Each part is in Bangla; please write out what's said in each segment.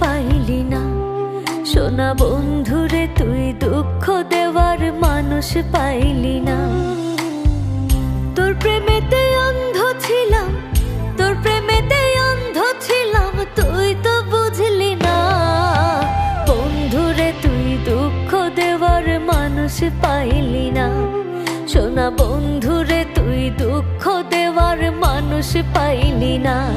পাইলি না। সোনা বন্ধুরে তুই দুঃখ দেওয়ার মানুষ পাইলি না। তোর প্রেমেতে অন্ধ ছিলাম, তোর প্রেমেতে অন্ধ ছিলাম, তুই তো বুঝলি না। বন্ধুরে তুই দুঃখ দেওয়ার মানুষ পাইলি না। সোনা বন্ধুরে তুই দুঃখ দেওয়ার মানুষ পাইলি না।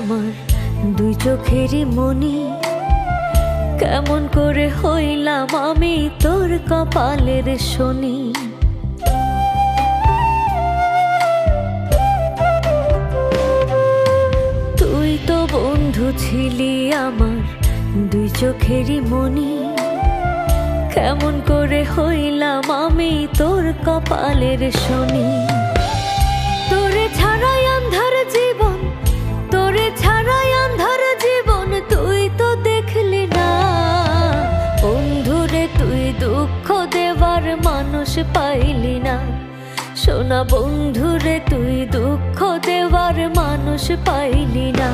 আমার দুই চোখেরই মনি কেমন করে হইলাম আমি তোর কপালের শনি। তুই তো বন্ধু ছিলি আমার দুই চোখেরই মনি কেমন করে হইলাম আমি তোর কপালের শনি। পাইলি না। সোনা বন্ধুরে তুই দুঃখ দেওয়ার মানুষ পাইলি না।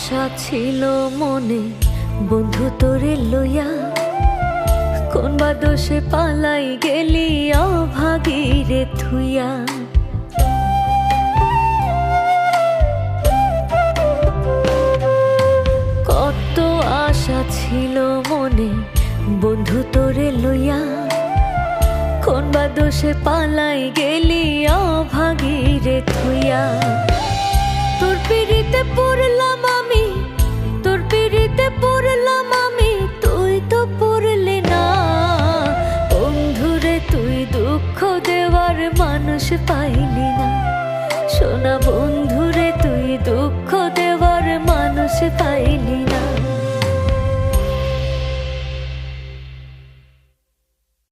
আশা ছিল মনে, বন্ধু তোরে লইয়া। কোন বা দোষে পালাই গেলি অভাগীরে থুইয়া। কত আশা ছিল মনে, বন্ধু তোরে লইয়া। কোন বা দোষে পালাই গেলি অভাগীরে থুইয়া। তোর পিড়িতে পিড়িতে পড়লাম আমি, তুই তো পড়লি না। বন্ধুরে, তুই দুঃখ দেওয়ার মানুষ পাইলি না। সোনা বন্ধুরে, তুই দুঃখ দেওয়ার মানুষ পাইলি